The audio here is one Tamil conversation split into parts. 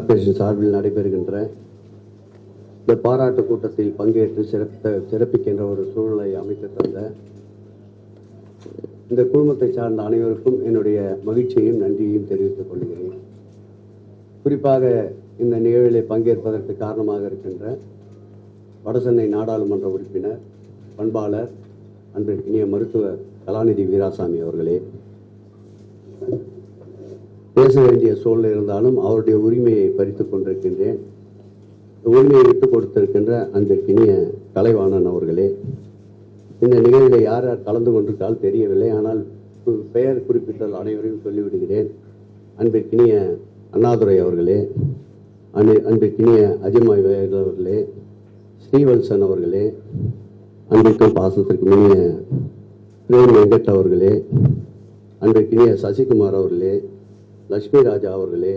இந்தியன் சார்பில் நடைபெறுகின்ற இந்த பாராட்டு கூட்டத்தில் பங்கேற்று சிறப்ப சிறப்பிக்கின்ற ஒரு சூழ்நிலை அமைத்து தந்த இந்த குழுமத்தை சார்ந்த அனைவருக்கும் என்னுடைய மகிழ்ச்சியையும் நன்றியையும் தெரிவித்துக் கொள்கிறேன். குறிப்பாக இந்த நிகழ்வில் பங்கேற்பதற்கு காரணமாக இருக்கின்ற வடசென்னை நாடாளுமன்ற உறுப்பினர் பண்பாளர் அன்பிற்கினிய மருத்துவர் கலாநிதி வீராசாமி அவர்களே பேச வேண்டிய சூழ்நிலை இருந்தாலும் அவருடைய உரிமையை பறித்து கொண்டிருக்கின்றேன். உரிமையை விட்டு கொடுத்திருக்கின்ற கிணிய கலைவாணன் அவர்களே இந்த நிகழ்வில் யார் யார் கலந்து கொண்டிருக்கால் தெரியவில்லை. ஆனால் பெயர் குறிப்பிட்ட அனைவரையும் சொல்லிவிடுகிறேன். அன்பிற்கினிய அண்ணாதுரை அவர்களே அன்பு அன்பிற்கினிய அஜிமாய் அவர்களே ஸ்ரீவல்சன் அவர்களே அன்பிற்கும் பாசத்திற்கு இனிய பிரேம் வெங்கட் அவர்களே அன்பிற்கினிய சசிகுமார் அவர்களே லட்சுமி ராஜா அவர்களே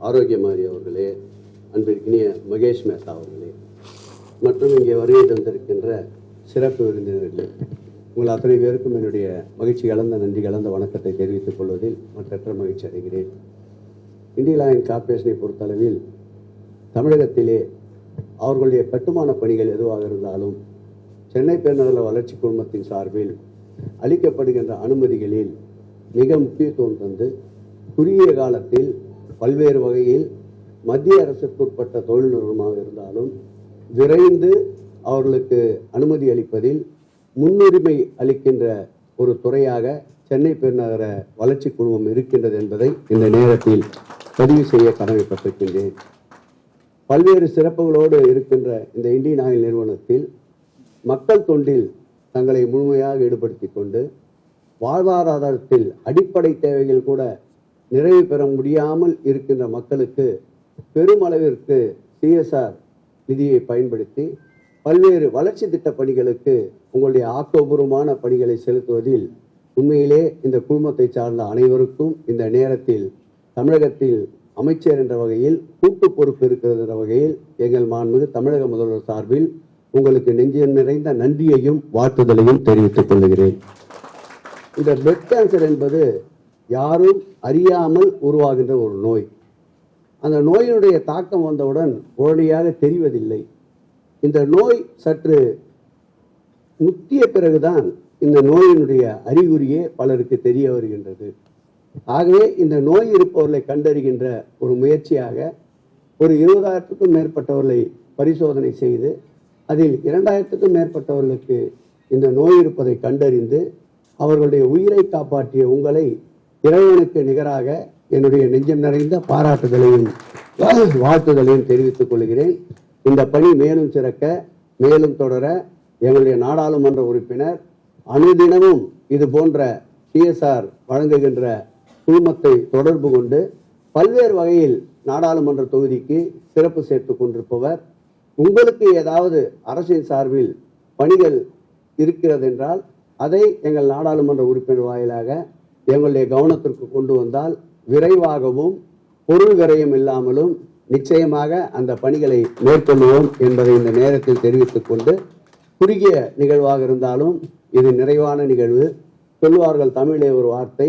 ஆரோக்கியமாரி அவர்களே அன்பிற்கினிய மகேஷ் மேத்தா அவர்களே மற்றும் இங்கே வருகை தந்திருக்கின்ற சிறப்பு விருந்தினர்களே உங்கள் அத்தனை பேருக்கும் என்னுடைய மகிழ்ச்சி கலந்த நன்றி கலந்த வணக்கத்தை தெரிவித்துக் கொள்வதில் மற்றற்ற மகிழ்ச்சி அடைகிறேன். இந்திய ஆயில் கார்பரேஷனை பொறுத்தளவில் தமிழகத்திலே அவர்களுடைய கட்டுமான பணிகள் எதுவாக இருந்தாலும் சென்னை பெருநகர வளர்ச்சி குழுமத்தின் சார்பில் அளிக்கப்படுகின்ற அனுமதிகளில் மிக முக்கியத்துவம் தந்து குறுகிய காலத்தில் பல்வேறு வகையில் மத்திய அரசுக்குட்பட்ட தொழில் நிறுவனமாக இருந்தாலும் விரைந்து அவர்களுக்கு அனுமதி அளிப்பதில் முன்னுரிமை அளிக்கின்ற ஒரு துறையாக சென்னை பெருநகர வளர்ச்சி குழுமம் இருக்கின்றது என்பதை இந்த நேரத்தில் பதிவு செய்ய கடமைப்பட்டிருக்கின்றேன். பல்வேறு சிறப்புகளோடு இருக்கின்ற இந்த இந்தியன் ஆயில் நிறுவனத்தில் மக்கள் தொண்டில் தங்களை முழுமையாக ஈடுபடுத்தி கொண்டு வாழ்வாதாரத்தில் அடிப்படை தேவைகள் கூட நிறைவு பெற முடியாமல் இருக்கின்ற மக்களுக்கு பெருமளவிற்கு சிஎஸ்ஆர் நிதியை பயன்படுத்தி பல்வேறு வளர்ச்சி திட்ட பணிகளுக்கு உங்களுடைய ஆக்கப்பூர்வமான பணிகளை செலுத்துவதில் உண்மையிலே இந்த குழுமத்தை சார்ந்த அனைவருக்கும் இந்த நேரத்தில் தமிழகத்தில் அமைச்சர் என்ற வகையில் கூட்டு பொறுப்பு இருக்கிறது என்ற வகையில் எங்கள் மாண்புமிகு தமிழக முதல்வர் சார்பில் உங்களுக்கு நெஞ்சம் நிறைந்த நன்றியையும் வாழ்த்துதலையும் தெரிவித்துக் கொள்கிறேன். இந்த பிளட் கேன்சர் என்பது யாரும் அறியாமல் உருவாகின்ற ஒரு நோய். அந்த நோயினுடைய தாக்கம் வந்தவுடன் உடனடியாக தெரிவதில்லை. இந்த நோய் சற்று முத்திய பிறகுதான் இந்த நோயினுடைய அறிகுறியே பலருக்கு தெரிய வருகின்றது. ஆகவே இந்த நோய் இருப்பவர்களை கண்டறிகின்ற ஒரு முயற்சியாக ஒரு இருபதாயிரத்துக்கும் மேற்பட்டவர்களை பரிசோதனை செய்து அதில் இரண்டாயிரத்துக்கும் மேற்பட்டவர்களுக்கு இந்த நோய் இருப்பதை கண்டறிந்து அவர்களுடைய உயிரை காப்பாற்றிய உங்களை இறைவனுக்கு நிகராக என்னுடைய நெஞ்சம் நிறைந்த பாராட்டுதலையும் வாழ்த்துதலையும் தெரிவித்துக் கொள்கிறேன். இந்த பணி மேலும் சிறக்க மேலும் தொடர எங்களுடைய நாடாளுமன்ற உறுப்பினர் அனுதினமும் இது போன்ற சிஎஸ்ஆர் வழங்குகின்ற குழுமத்தை தொடர்பு கொண்டு பல்வேறு வகையில் நாடாளுமன்ற தொகுதிக்கு சிறப்பு சேர்த்து கொண்டிருப்பவர். உங்களுக்கு ஏதாவது அரசின் சார்பில் பணிகள் இருக்கிறது என்றால் அதை எங்கள் நாடாளுமன்ற உறுப்பினர் வாயிலாக எங்களுடைய கவனத்திற்கு கொண்டு வந்தால் விரைவாகவும் பொருள் விரயம் இல்லாமலும் நிச்சயமாக அந்த பணிகளை மேற்கொள்வோம் என்பதை இந்த நேரத்தில் தெரிவித்துக் கொண்டு குறுகிய நிகழ்வாக இருந்தாலும் இது நிறைவான நிகழ்வு. சொல்வார்கள் தமிழே ஒரு வார்த்தை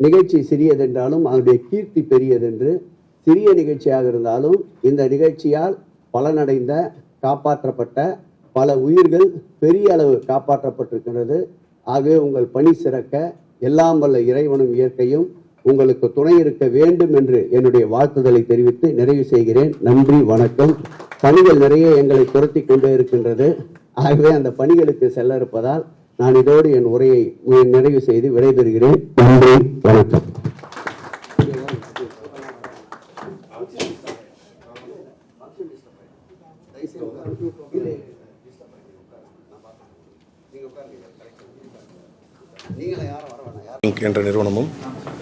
நிகழ்ச்சி சிறியதென்றாலும் அதனுடைய கீர்த்தி பெரியதென்று. சிறிய நிகழ்ச்சியாக இருந்தாலும் இந்த நிகழ்ச்சியால் பலனடைந்த காப்பாற்றப்பட்ட பல உயிர்கள் பெரிய அளவு காப்பாற்றப்பட்டிருக்கின்றது. ஆகவே உங்கள் பணி சிறக்க எல்லாம் வல்ல இறைவனும் இயற்கையும் உங்களுக்கு துணை இருக்க வேண்டும் என்று என்னுடைய வாழ்த்துதலை தெரிவித்து நிறைவு செய்கிறேன். நன்றி வணக்கம். பணிகள் நிறைய எங்களை துரத்தி கொண்டே இருக்கின்றது. ஆகவே அந்த பணிகளுக்கு செல்ல இருப்பதால் நான் இதோடு என் உரையை நிறைவு செய்து விடைபெறுகிறேன். நன்றி வணக்கம். இங்க் என்ற நிறுவனமும்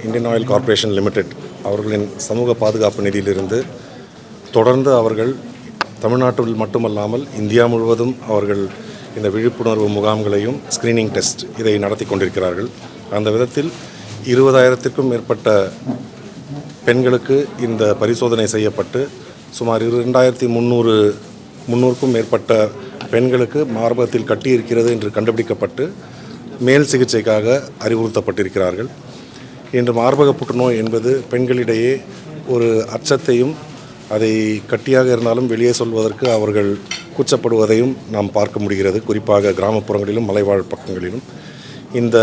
இந்தியன் ஆயில் கார்ப்பரேஷன் லிமிடெட் அவர்களின் சமூக பாதுகாப்பு நிதியிலிருந்து தொடர்ந்து அவர்கள் தமிழ்நாட்டில் மட்டுமல்லாமல் இந்தியா முழுவதும் அவர்கள் இந்த விழிப்புணர்வு முகாம்களையும் ஸ்கிரீனிங் டெஸ்ட் இதை நடத்தி கொண்டிருக்கிறார்கள். அந்த விதத்தில் இருபதாயிரத்திற்கும் மேற்பட்ட பெண்களுக்கு இந்த பரிசோதனை செய்யப்பட்டு சுமார் இரண்டாயிரத்தி முந்நூறு முந்நூறுக்கும் மேற்பட்ட பெண்களுக்கு மார்பகத்தில் கட்டி இருக்கிறது என்று கண்டுபிடிக்கப்பட்டு மேல் சிகிச்சைக்காக அறிவுறுத்தப்பட்டிருக்கிறார்கள். இன்று மார்பக புற்றுநோய் என்பது பெண்களிடையே ஒரு அச்சத்தையும் அதை கட்டியாக இருந்தாலும் வெளியே சொல்வதற்கு அவர்கள் கூச்சப்படுவதையும் நாம் பார்க்க முடிகிறது. குறிப்பாக கிராமப்புறங்களிலும் மலைவாழ் பக்கங்களிலும். இந்த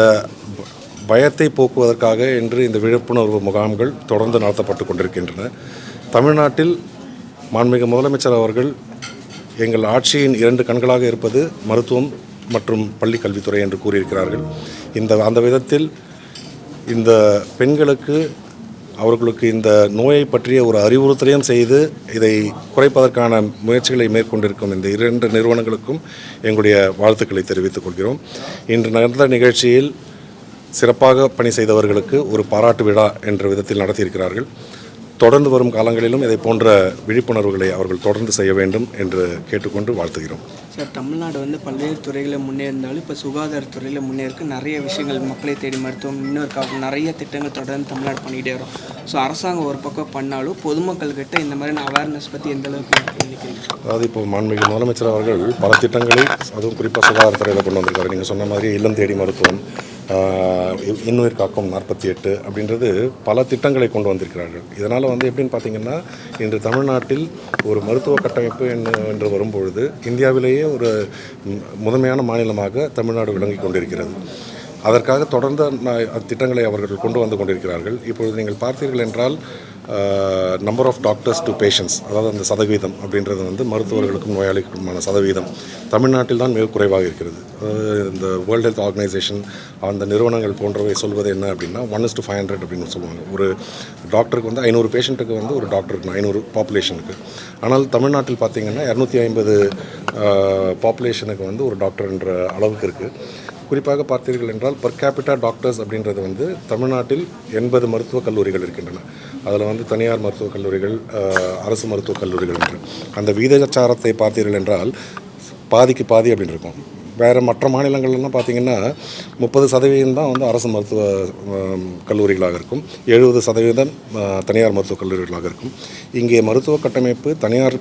பயத்தை போக்குவதற்காக என்று இந்த விழிப்புணர்வு முகாம்கள் தொடர்ந்து நடத்தப்பட்டு கொண்டிருக்கின்றன. தமிழ்நாட்டில் மாண்புமிகு முதலமைச்சர் அவர்கள் எங்கள் ஆட்சியின் இரண்டு கண்களாக இருப்பது மருத்துவம் மற்றும் பள்ளி கல்வித்துறை என்று கூறியிருக்கிறார்கள். இந்த அந்த விதத்தில் இந்த பெண்களுக்கு அவர்களுக்கு இந்த நோயை பற்றிய ஒரு அறிவுறுத்தலையும் செய்து இதை குறைப்பதற்கான முயற்சிகளை மேற்கொண்டிருக்கும் இந்த இரண்டு நிறுவனங்களுக்கும் எங்களுடைய வாழ்த்துக்களை தெரிவித்துக் கொள்கிறோம். இன்று நடந்த நிகழ்ச்சியில் சிறப்பாக பணி செய்தவர்களுக்கு ஒரு பாராட்டு விழா என்ற விதத்தில் நடத்தியிருக்கிறார்கள். தொடர்ந்து வரும் காலங்களிலும் இதை போன்ற விழிப்புணர்வுகளை அவர்கள் தொடர்ந்து செய்ய வேண்டும் என்று கேட்டுக்கொண்டு வாழ்த்துகிறோம். சார் தமிழ்நாடு வந்து பல்வேறு துறைகளில் முன்னேறினாலும் இப்போ சுகாதாரத்துறையில் முன்னேறக்கு நிறைய விஷயங்கள் மக்களை தேடி மருத்துவம் இன்னொரு நிறைய திட்டங்கள் தொடர்ந்து தமிழ்நாடு பண்ணிகிட்டே வரும். ஸோ அரசாங்கம் ஒரு பக்கம் பண்ணாலும் பொதுமக்கள்கிட்ட இந்த மாதிரியான அவேர்னஸ் பற்றி எந்த அளவுக்கு அதாவது இப்போ மாண்புமிகு முதலமைச்சர் அவர்கள் பல திட்டங்களை அதுவும் குறிப்பாக சுகாதாரத்துறையில் கொண்டு வந்திருக்காரு. நீங்கள் சொன்ன மாதிரி இல்லம் தேடி மருத்துவம் இன்னுயிர் காக்கும் நாற்பத்தி எட்டு அப்படின்றது பல திட்டங்களை கொண்டு வந்திருக்கிறார்கள். இதனால் வந்து எப்படின்னு பார்த்தீங்கன்னா இன்று தமிழ்நாட்டில் ஒரு மருத்துவ கட்டமைப்பு என்று என்று வரும்பொழுது இந்தியாவிலேயே ஒரு முதன்மையான மாநிலமாக தமிழ்நாடு விளங்கி கொண்டிருக்கிறது. அதற்காக தொடர்ந்து திட்டங்களை அவர்கள் கொண்டு வந்து கொண்டிருக்கிறார்கள். இப்பொழுது நீங்கள் பார்த்தீர்கள் என்றால் number of doctors to patients அதாவது அந்த சதவீதம் அப்படின்றது வந்து மருத்துவர்களுக்கும் நோயாளிகளுக்குமான சதவீதம். தமிழ்நாட்டில் தான் மிக குறைவாக இருக்கிறது. அதாவது இந்த வேர்ல்டு ஹெல்த் ஆர்கனைசேஷன் அந்த நிறுவனங்கள் போன்றவை சொல்வது என்ன அப்படின்னா one is to five hundred அப்படின்னு சொல்லுவாங்க. ஒரு டாக்டருக்கு வந்து ஐநூறு பேஷண்ட்டுக்கு வந்து ஒரு டாக்டர் இருக்கணும் ஐநூறு பாப்புலேஷனுக்கு ஆனால் தமிழ்நாட்டில் பார்த்தீங்கன்னா இரநூத்தி ஐம்பது பாப்புலேஷனுக்கு வந்து ஒரு டாக்டர்ன்ற அளவுக்கு இருக்குது குறிப்பாக பார்த்தீர்கள் என்றால் பர் கேபிட்டா டாக்டர்ஸ் அப்படின்றது வந்து தமிழ்நாட்டில் எண்பது மருத்துவக் கல்லூரிகள் இருக்கின்றன. அதில் வந்து தனியார் மருத்துவக் கல்லூரிகள் அரசு மருத்துவக் கல்லூரிகள் என்று அந்த வீதச்சாரத்தை பார்த்தீர்கள் என்றால் பாதிக்கு பாதி அப்படின்னு இருக்கும். வேறு மற்ற மாநிலங்கள்லாம் பார்த்தீங்கன்னா முப்பது சதவீதம் தான் வந்து அரசு மருத்துவ கல்லூரிகளாக இருக்கும். எழுபது சதவீதம் தனியார் மருத்துவக் கல்லூரிகளாக இருக்கும். இங்கே மருத்துவ கட்டமைப்பு தனியார்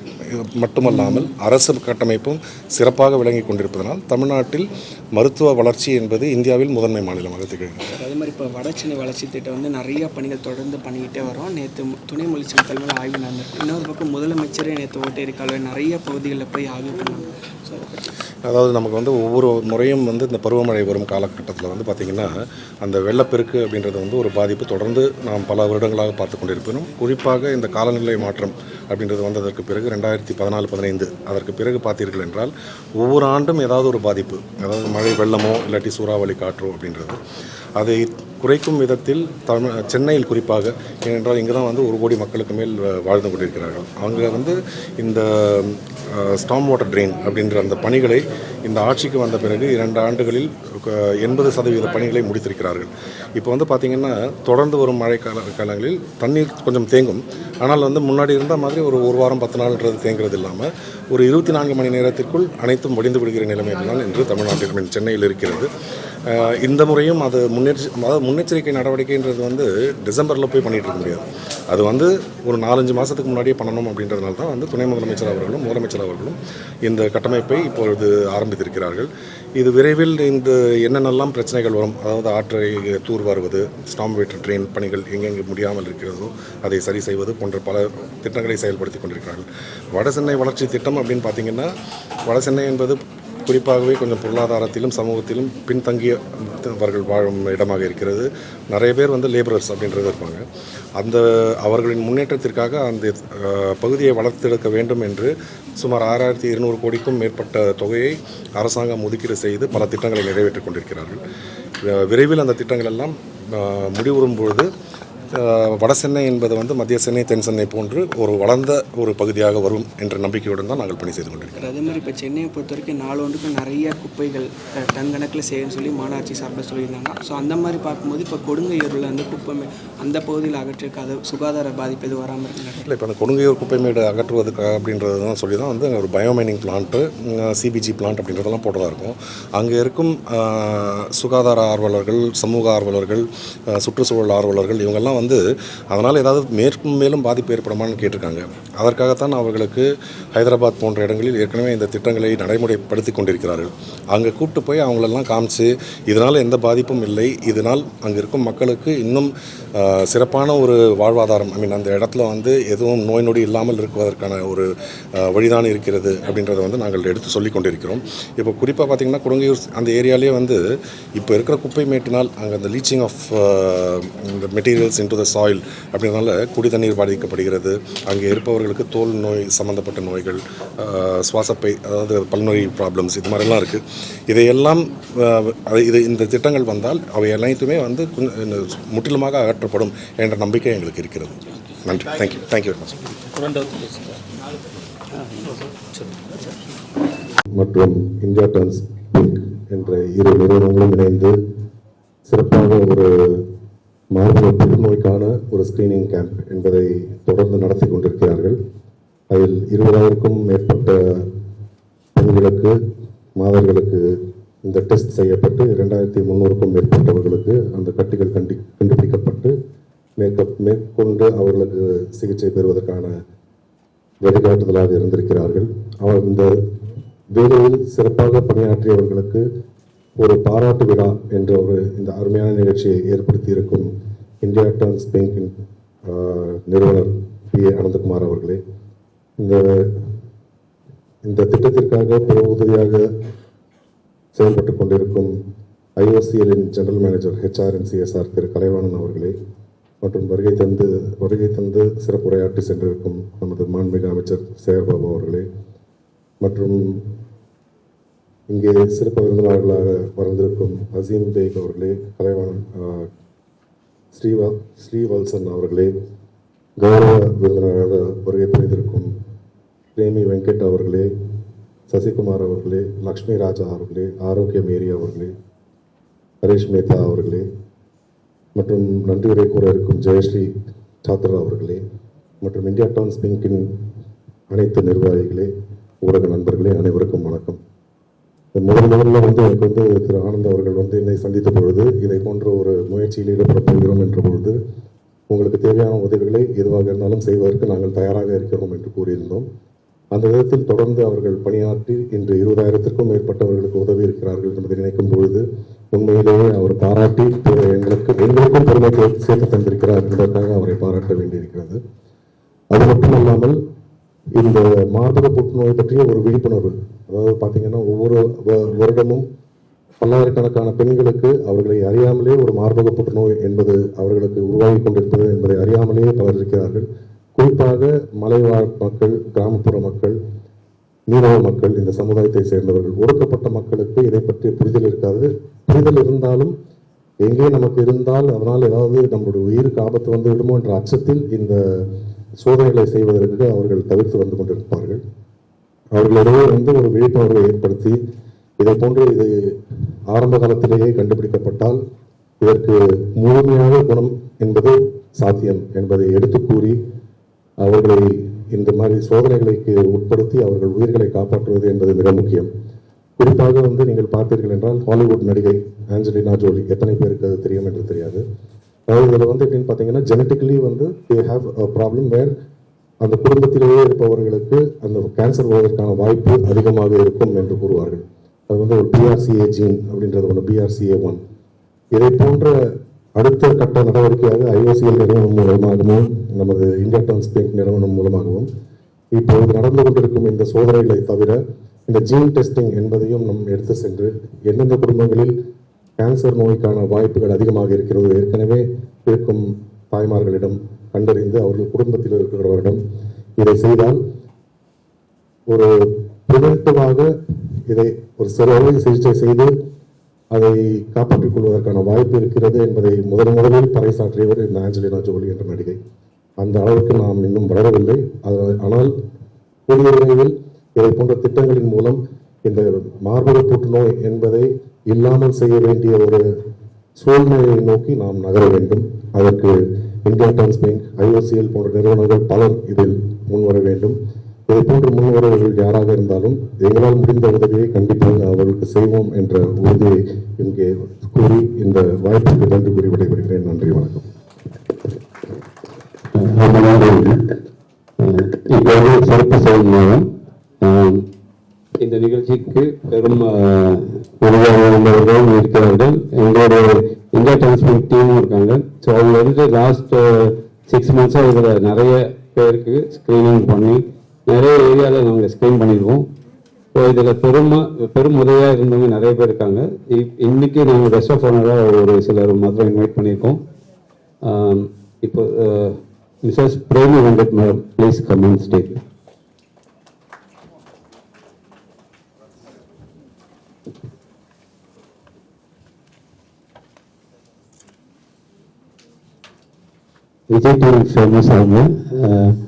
மட்டுமல்லாமல் அரசு கட்டமைப்பும் சிறப்பாக விளங்கி கொண்டிருப்பதனால் தமிழ்நாட்டில் மருத்துவ வளர்ச்சி என்பது இந்தியாவில் முதன்மை மாநிலமாக திகழ்கிறது. அதே மாதிரி இப்போ வடசென்னை வளர்ச்சி திட்டம் வந்து நிறைய பணிகள் தொடர்ந்து பண்ணிக்கிட்டே வரோம். நேற்று துணை முதலமைச்சர் தலைமையில் ஆய்வு நடந்திருக்கு. இன்னொரு பக்கம் முதலமைச்சரே நேற்று ஓட்டேரி கால்வாய் நிறைய பகுதிகளில் போய் ஆய்வு பண்ணாங்க. அதாவது நமக்கு வந்து ஒவ்வொரு முறையும் வந்து இந்த பருவமழை வரும் காலகட்டத்தில் வந்து பார்த்திங்கன்னா அந்த வெள்ளப்பெருக்கு அப்படின்றது வந்து ஒரு பாதிப்பு தொடர்ந்து நாம் பல வருடங்களாக பார்த்து கொண்டிருப்பினும் குறிப்பாக இந்த காலநிலை மாற்றம் அப்படின்றது வந்ததற்கு பிறகு ரெண்டாயிரத்தி பதினாலு பதினைந்து அதற்கு பிறகு பார்த்தீர்கள் என்றால் ஒவ்வொரு ஆண்டும் ஏதாவது ஒரு பாதிப்பு அதாவது மழை வெள்ளமோ இல்லாட்டி சூறாவளி காற்றோ அப்படின்றது. அதை குறைக்கும் விதத்தில் தமிழ் சென்னையில் குறிப்பாக ஏனென்றால் இங்கே தான் வந்து ஒரு கோடி மக்களுக்கு மேல் வாழ்ந்து கொண்டிருக்கிறார்கள். அங்கே வந்து இந்த ஸ்டாம் வாட்டர் ட்ரெயின் அப்படின்ற அந்த பணிகளை இந்த ஆட்சிக்கு வந்த பிறகு இரண்டு ஆண்டுகளில் எண்பது சதவீத பணிகளை முடித்திருக்கிறார்கள். இப்போ வந்து பார்த்திங்கன்னா தொடர்ந்து வரும் மழை கால காலங்களில் தண்ணீர் கொஞ்சம் தேங்கும். ஆனால் வந்து முன்னாடி இருந்த மாதிரி ஒரு ஒரு வாரம் பத்து நாள்ன்றது தேங்குறது இல்லாமல் ஒரு இருபத்தி நான்கு மணி நேரத்திற்குள் அனைத்தும் முடிந்து விடுகிற நிலைமை தான் இன்று தமிழ்நாட்டில் சென்னையில் இருக்கிறது. இந்த முறையும் அது முன்னெச்சரி அதாவது முன்னெச்சரிக்கை நடவடிக்கைன்றது வந்து டிசம்பரில் போய் பண்ணிகிட்டு இருக்க முடியாது. அது வந்து ஒரு நாலஞ்சு மாதத்துக்கு முன்னாடியே பண்ணணும் அப்படின்றதுனால தான் வந்து துணை முதலமைச்சர் அவர்களும் முதலமைச்சர் அவர்களும் இந்த கட்டமைப்பை இப்பொழுது ஆரம்பித்திருக்கிறார்கள். இது விரைவில் இந்த என்னென்னலாம் பிரச்சனைகள் வரும் அதாவது ஆற்றை தூர்வாருவது ஸ்டாம் வெயிட்டர் ட்ரெயின் பணிகள் எங்கெங்கே முடியாமல் இருக்கிறதோ அதை சரி செய்வது போன்ற பல திட்டங்களை செயல்படுத்தி கொண்டிருக்கிறார்கள். வடசென்னை வளர்ச்சி திட்டம் அப்படின்னு பார்த்தீங்கன்னா வடசென்னை என்பது குறிப்பாகவே கொஞ்சம் பொருளாதாரத்திலும் சமூகத்திலும் பின்தங்கியவர்கள் வாழும் இடமாக இருக்கிறது. நிறைய பேர் வந்து லேபரர்ஸ் அப்படின்றது இருப்பாங்க. அந்த அவர்களின் முன்னேற்றத்திற்காக அந்த பகுதியை வளர்த்தெடுக்க வேண்டும் என்று சுமார் ஆறாயிரத்தி இருநூறு கோடிக்கும் மேற்பட்ட தொகையை அரசாங்கம் ஒதுக்கீடு செய்து பல திட்டங்களை நிறைவேற்றிக் கொண்டிருக்கிறார்கள். விரைவில் அந்த திட்டங்கள் எல்லாம் முடிவுறும் பொழுது வட சென்னை என்பது வந்து மத்திய சென்னை தென் சென்னை போன்று ஒரு வளர்ந்த ஒரு பகுதியாக வரும் என்ற நம்பிக்கையுடன் தான் நாங்கள் பணி செய்து கொண்டிருக்கிறோம். அதே மாதிரி இப்போ சென்னையை பொறுத்த வரைக்கும் நாலு ஒன்றுக்கு நிறைய குப்பைகள் டன் கணக்கில் செய்யணும்னு சொல்லி மாநகராட்சி சார்பில் சொல்லியிருந்தாங்க. ஸோ அந்த மாதிரி பார்க்கும்போது இப்போ கொடுங்கையூரில் வந்து குப்பை அந்த பகுதியில் அகற்றிருக்கு அது சுகாதார பாதிப்பு எதுவும் வராமல் இருக்குங்க இல்லை இப்போ அந்த கொடுங்கையூர் குப்பைமேடு அகற்றுவதுக்காக அப்படின்றது தான் சொல்லி தான் வந்து ஒரு பயோமைனிங் பிளான்ட்டு சிபிஜி பிளான்ட் அப்படின்றதெல்லாம் போட்டதாக இருக்கும். அங்கே இருக்கும் சுகாதார ஆர்வலர்கள் சமூக ஆர்வலர்கள் சுற்றுச்சூழல் ஆர்வலர்கள் இவங்கெல்லாம் வந்து அதனால் ஏதாவது மேற்கும் மேலும் பாதிப்பு ஏற்படுமான்னு கேட்டிருக்காங்க. அதற்காகத்தான் அவர்களுக்கு ஹைதராபாத் போன்ற இடங்களில் ஏற்கனவே இந்த திட்டங்களை நடைமுறைப்படுத்தி கொண்டிருக்கிறார்கள். அங்கே கூப்பிட்டு போய் அவங்களெல்லாம் காமிச்சு இதனால் எந்த பாதிப்பும் இல்லை இதனால் அங்கே இருக்கும் மக்களுக்கு இன்னும் சிறப்பான ஒரு வாழ்வாதாரம் ஐ மீன் அந்த இடத்துல வந்து எதுவும் நோய் நொடி இல்லாமல் இருக்குவதற்கான ஒரு வழிதான் இருக்கிறது அப்படின்றத வந்து நாங்கள் எடுத்து சொல்லி கொண்டிருக்கிறோம். இப்போ குறிப்பாக பார்த்தீங்கன்னா குடங்கையூர் அந்த ஏரியாலே வந்து இப்போ இருக்கிற குப்பை மேட்டினால் அங்கே அந்த லீச்சிங் ஆஃப் இந்த மெட்டீரியல்ஸ் இன்டு த சாயில் அப்படினால குடி தண்ணீர் பாதிக்கப்படுகிறது. அங்கே இருப்பவர்களுக்கு தோல் நோய் சம்மந்தப்பட்ட நோய்கள் சுவாசப்பை அதாவது பல்நோய் ப்ராப்ளம்ஸ் இது மாதிரிலாம் இருக்குது இதையெல்லாம் இது இந்த திட்டங்கள் வந்தால் அவை அனைத்துமே வந்து இந்த முற்றிலுமாக அகற்றப்படும் என்ற நம்பிக்கை எங்களுக்கு இருக்கிறது. நன்றி. Thank you thank you very much மற்றும் இந்தியா டர்ன்ஸ் என்ற இரு நிறுவனங்களும் இணைந்து சிறப்பாக ஒரு மார்பக புற்றுநோய்க்கான ஒரு ஸ்கிரீனிங் கேம்ப் என்பதை தொடர்ந்து நடத்தி கொண்டிருக்கிறார்கள். அதில் இருபதாயிரக்கும் மேற்பட்ட பெண்களுக்கு மாதர்களுக்கு இந்த டெஸ்ட் செய்யப்பட்டு இரண்டாயிரத்தி முந்நூறுக்கும் மேற்பட்டவர்களுக்கு அந்த கட்டிகள் கண்டி கண்டுபிடிக்கப்பட்டு மேற்க மேற்கொண்டு அவர்களுக்கு சிகிச்சை பெறுவதற்கான வழிகாட்டுதலாக இருந்திருக்கிறார்கள். அவர் இந்த வேலையில் சிறப்பாக பணியாற்றியவர்களுக்கு ஒரு பாராட்டு விழா என்ற ஒரு இந்த அருமையான நிகழ்ச்சியை ஏற்படுத்தி இருக்கும் இந்தியா டர்ன்ஸ் பேங்கின் நிறுவனர் பி ஏ அனந்தகுமார் அவர்களே. இந்த இந்த திட்டத்திற்காக பிற உதவியாக செயல்பட்டு கொண்டிருக்கும் ஐஓசிஎல்லின் general manager HR and CSR CSR திரு கலைவாணன் அவர்களே மற்றும் வருகை தந்து வருகை தந்து சிறப்புரையாற்றி சென்றிருக்கும் நமது மாண்புமிகு அமைச்சர் சேகர்பாபு அவர்களே மற்றும் இங்கே சிறப்பு விருந்தினர்களாக வந்திருக்கும் அசீம் பேக் அவர்களே கலைவாணன் ஸ்ரீவா ஸ்ரீவல்சன் அவர்களே கௌரவ விருந்தினராக வருகை புரிந்திருக்கும் பிரேமி வெங்கட் அவர்களே சசிகுமார் அவர்களே லக்ஷ்மி ராஜா அவர்களே ஆரோக்கிய மேரி அவர்களே ஹரேஷ் மேத்தா அவர்களே மற்றும் நன்றியுரை கூற இருக்கும் ஜெயஸ்ரீ சாத்ரா அவர்களே மற்றும் இந்தியா டவுன்ஸ் பிங்கின் அனைத்து நிர்வாகிகளே ஊடக நண்பர்களே அனைவருக்கும் வணக்கம். முதல் முதல்ல வந்து எனக்கு வந்து திரு ஆனந்த் அவர்கள் வந்து என்னை சந்தித்த பொழுது இதை போன்ற ஒரு முயற்சியில் ஈடுபட போகிறோம் என்ற பொழுது உங்களுக்கு தேவையான உதவிகளை எதுவாக இருந்தாலும் செய்வதற்கு நாங்கள் தயாராக இருக்கிறோம் என்று கூறியிருந்தோம். அந்த விதத்தில் தொடர்ந்து அவர்கள் பணியாற்றி இன்று இருபதாயிரத்திற்கும் மேற்பட்டவர்களுக்கு உதவி இருக்கிறார்கள் என்பதை நினைக்கும் பொழுது உண்மையிலேயே அவர் பாராட்டி எங்களுக்கு எங்களுக்கும் பெருமை சேர்த்து தந்திருக்கிறார் என்பதற்காக அவரை பாராட்ட வேண்டியிருக்கிறது. அது மட்டுமல்லாமல் இந்த மார்பக புற்றுநோய் பற்றிய ஒரு விழிப்புணர்வு. அதாவது பார்த்தீங்கன்னா ஒவ்வொரு வருடமும் பல்லாயிரக்கணக்கான பெண்களுக்கு அவர்களை அறியாமலே ஒரு மார்பக புற்றுநோய் என்பது அவர்களுக்கு உருவாகி கொண்டிருப்பது என்பதை அறியாமலேயே பலர் இருக்கிறார்கள். குறிப்பாக மலைவாழ் மக்கள் கிராமப்புற மக்கள் மீனவ மக்கள் இந்த சமுதாயத்தை சேர்ந்தவர்கள். ஒடுக்கப்பட்ட மக்களுக்கு இதை பற்றிய புரிதல் இருக்காது. புரிதல் இருந்தாலும் எங்கே நமக்கு இருந்தால் அதனால் ஏதாவது நம்முடைய உயிருக்கு ஆபத்து வந்து விடுமோ என்ற அச்சத்தில் இந்த சோதனைகளை செய்வதற்கு அவர்கள் தவிர்த்து வந்து கொண்டிருப்பார்கள். அவர்களிடையே வந்து ஒரு விழிப்புணர்வை ஏற்படுத்தி இதை போன்று இது ஆரம்ப காலத்திலேயே கண்டுபிடிக்கப்பட்டால் இதற்கு முழுமையாக குணம் என்பது சாத்தியம் என்பதை எடுத்து கூறி அவர்களை இந்த மாதிரி சோதனைகளுக்கு உட்படுத்தி அவர்கள் உயிர்களை காப்பாற்றுவது என்பது மிக முக்கியம். குறிப்பாக வந்து நீங்கள் பார்த்தீர்கள் என்றால் ஹாலிவுட் நடிகை ஆஞ்சலினா ஜோலி எத்தனை பேருக்கு அது தெரியும் என்று தெரியாது. அதாவது இதில் வந்து எப்படின்னு பார்த்தீங்கன்னா ஜெனட்டிக்கலி வந்து தே ஹாவ் அ ப்ராப்ளம் வேர் அந்த குடும்பத்திலேயே இருப்பவர்களுக்கு அந்த கேன்சர் வருவதற்கான வாய்ப்பு அதிகமாக இருக்கும் என்று கூறுவார்கள். அது வந்து ஒரு பிஆர்சிஏ ஜீன் அப்படின்றது ஒன்று பிஆர்சிஏ ஒன் இதை போன்ற அடுத்த கட்ட நடவடிக்கையாக ஐஓசிஎல் நிறுவனம் மூலமாகவும் நமது இந்தியா டர்ன்ஸ் பேங்க் நிறுவனம் மூலமாகவும் இப்போது நடந்து கொண்டிருக்கும் இந்த சோதனைகளை தவிர இந்த ஜீன் டெஸ்டிங் என்பதையும் நம் எடுத்து சென்று எந்தெந்த குடும்பங்களில் கேன்சர் நோய்க்கான வாய்ப்புகள் அதிகமாக இருக்கிறது. ஏற்கனவே இருக்கும் தாய்மார்களிடம் கண்டறிந்து அவர்கள் குடும்பத்தில் இருக்கிறவரிடம் இதை செய்தால் ஒரு பிரிவென்டிவாக இதை ஒரு சிறவை சிகிச்சை செய்து அதை காப்பாற்றிக் கொள்வதற்கான வாய்ப்பு இருக்கிறது என்பதை முதன் முதலில் பறைசாற்றியவர் இந்த ஆஞ்சலினா ஜோலி என்ற நடிகை. அந்த அளவுக்கு நாம் இன்னும் வளரவில்லை. அது- ஆனால் கூடிய விரைவில் இதை போன்ற திட்டங்களின் மூலம் இந்த மார்பக புற்றுநோய் என்பதை இல்லாமல் செய்ய வேண்டிய ஒரு சூழ்நிலையை நோக்கி நாம் நகர வேண்டும். அதற்கு இந்தியா டைம்ஸ் பேங்க் ஐஓசிஎல் போன்ற நிறுவனங்கள் பலர் இதில் முன்வர வேண்டும். இதை போன்ற முன்வரவர்கள் யாராக இருந்தாலும் எங்களால் முடிந்த உதவியை கண்டிப்பாக அவர்களுக்கு செய்வோம் என்ற உறுதியை இங்கே கூறி இந்த வாய்ப்புக்கு நன்றி கூறி விடைபெறுகிறேன். நன்றி வணக்கம். இப்போது சிறப்பு செயல் மூலம் இந்த நிகழ்ச்சிக்கு பெரும் அஹ், இருக்கிறார்கள் எங்களுடைய இந்தியா டிரான்ஸ்போர்ட் டீமும் இருக்காங்க. ஸோ அவங்க வந்து லாஸ்ட் சிக்ஸ் மந்த்ஸாக இதில் நிறைய பேருக்கு ஸ்க்ரீனிங் பண்ணி நிறைய ஏரியாவில் நாங்கள் ஸ்க்ரீன் பண்ணியிருக்கோம் ஸோ இதில் பெரும் பெரும் உதவியாக இருந்தவங்க நிறைய பேர் இருக்காங்க. இன்னைக்கு நாங்கள் பெஸ்ட் ஆஃப் ஆனராக ஒரு சிலர் மாத்திரம் இன்வைட் பண்ணியிருக்கோம். இப்போ Mrs Premi Venkat madam please comment state Vijay TV famous அவங்க.